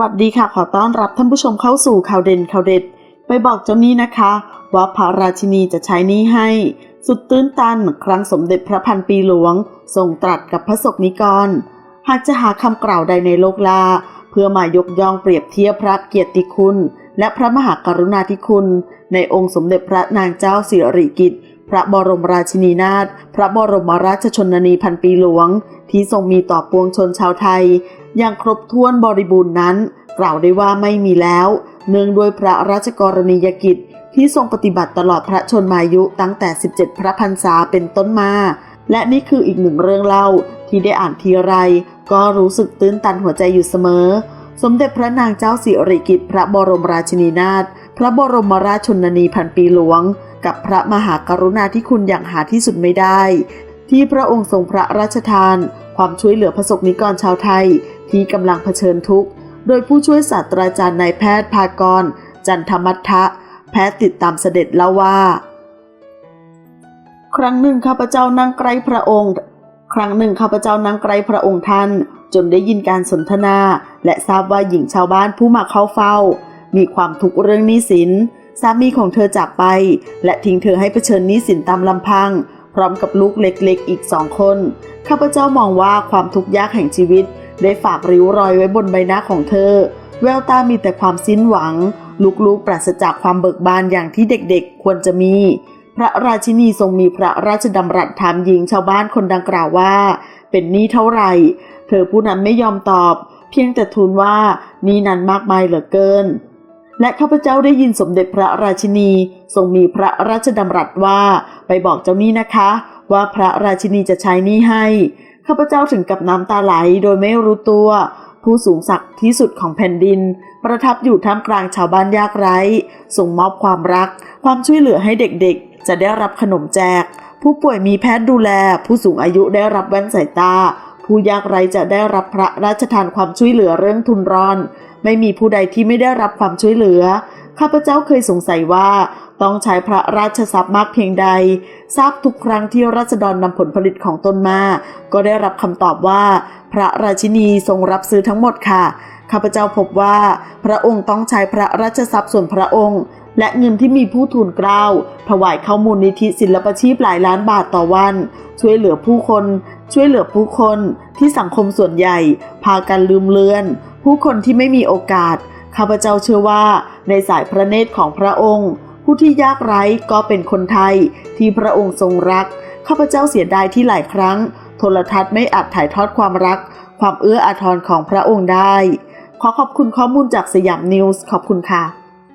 วัสดีค่ะขอต้อนรับท่านผู้ชมเข้าสู่ข่าวเด่นข่าวเด็ด ไปบอกเจ้านี้นะคะ ว่าพระราชินีจะใช้นี้ให้ สุดตื้นตันครั้งสมเด็จพระพันปีหลวง ทรงตรัสกับพระสกนิกร หากจะหาคำกล่าวใดในโลกลา เพื่อมายกย่องเปรียบเทียบพระเกียรติคุณ และพระมหากรุณาธิคุณ ในองค์สมเด็จพระนางเจ้าสิริกิติ์พระบรมราชินีนาถพระบรมราชชนนีพันปีหลวง ที่ทรงมีต่อปวงชนชาวไทย อย่างครบถ้วนบริบูรณ์นั้น กล่าวได้ว่าไม่มีแล้ว เนื่องด้วยพระราชกรณียกิจที่ทรงปฏิบัติตลอดพระชนมายุตั้งแต่ 17 พระพรรษาเป็นต้นมา และนี่คืออีกหนึ่งเรื่องเล่าที่ได้อ่านทีไร ก็รู้สึกตื้นตันหัวใจอยู่เสมอ สมเด็จพระนางเจ้าสิริกิติ์พระบรมราชินีนาถพระบรมราชชนนีพันปีหลวง กับพระมหากรุณาธิคุณอย่างหาที่สุดไม่ได้ ที่พระองค์ทรงพระราชทาน ความช่วยเหลือพระสกนิกรชาวไทย ที่กำลังเผชิญทุกข์ โดยผู้ช่วยศาสตราจารย์นายแพทย์ภากร จันทมัททะ แพทย์ติดตามเสด็จเล่าว่า ครั้งหนึ่งข้าพเจ้านั่งใกล้พระองค์ ครั้งหนึ่งข้าพเจ้านั่งใกล้พระองค์ท่าน จนได้ยินการสนทนา และทราบว่าหญิงชาวบ้านผู้มาเข้าเฝ้า มีความทุกข์เรื่องหนี้สินสามีของเธอจากไป และทิ้งเธอให้เผชิญหนี้สินตามลำพัง พร้อมกับลูกเล็กๆ อีกสองคน ข้าพเจ้ามองว่าความทุกข์ยากแห่งชีวิต ได้ฝากริ้วรอยไว้บนใบหน้าของเธอ แววตามีแต่ความสิ้นหวัง ลูกๆปราศจากความเบิกบานอย่างที่เด็กๆ ควรจะมี พระราชินีทรงมีพระราชดำรัสถามหญิงชาวบ้านคนดังกล่าวว่า เป็นหนี้เท่าไหร่ เธอผู้นั้นไม่ยอมตอบ เพียงแต่ทูลว่านี้นั้นมากมายเหลือเกิน และข้าพเจ้าได้ยินสมเด็จพระราชินีทรงมีพระราชดำรัสว่า ไปบอกเจ้าหนี้นะคะ ว่าพระราชินีจะใช้หนี้ให้ ข้าพเจ้าถึงกับน้ำตาไหลโดยไม่รู้ตัว ผู้สูงศักดิ์ที่สุดของแผ่นดิน ประทับอยู่ท่ามกลางชาวบ้านยากไร้ ส่งมอบความรัก ความช่วยเหลือให้เด็กๆ จะได้รับขนมแจก ผู้ป่วยมีแพทย์ดูแล ผู้สูงอายุได้รับแว่นสายตา ผู้ยากไร้จะได้รับพระราชทานความช่วยเหลือเรื่องทุนรอน ไม่มีผู้ใดที่ไม่ได้รับความช่วยเหลือ ข้าพเจ้าเคยสงสัยว่า ต้องใช้พระราชทรัพย์มากเพียงใด ทราบทุกครั้งที่ราษฎรนำผลผลิตของตนมา ก็ได้รับคำตอบว่า พระราชินีทรงรับซื้อทั้งหมดค่ะ ข้าพเจ้าพบว่า พระองค์ต้องใช้พระราชทรัพย์ส่วนพระองค์ และเงินที่มีผู้ทูลเกล้า ถวายเข้ามูลนิธิศิลปชีพหลายล้านบาทต่อวัน ช่วยเหลือผู้คน ช่วยเหลือผู้คนที่สังคมส่วนใหญ่ พากันลืมเลือน ผู้คนที่ไม่มีโอกาส ข้าพเจ้าเชื่อว่าในสายพระเนตรของพระองค์ ผู้ที่ยากไร้ก็เป็นคนไทยที่พระองค์ทรงรัก ข้าพเจ้าเสียดายที่หลายครั้ง โทรทัศน์ไม่อาจถ่ายทอดความรัก ความเอื้ออาทรของพระองค์ได้ ขอขอบคุณข้อมูลจากสยามนิวส์ขอบคุณค่ะ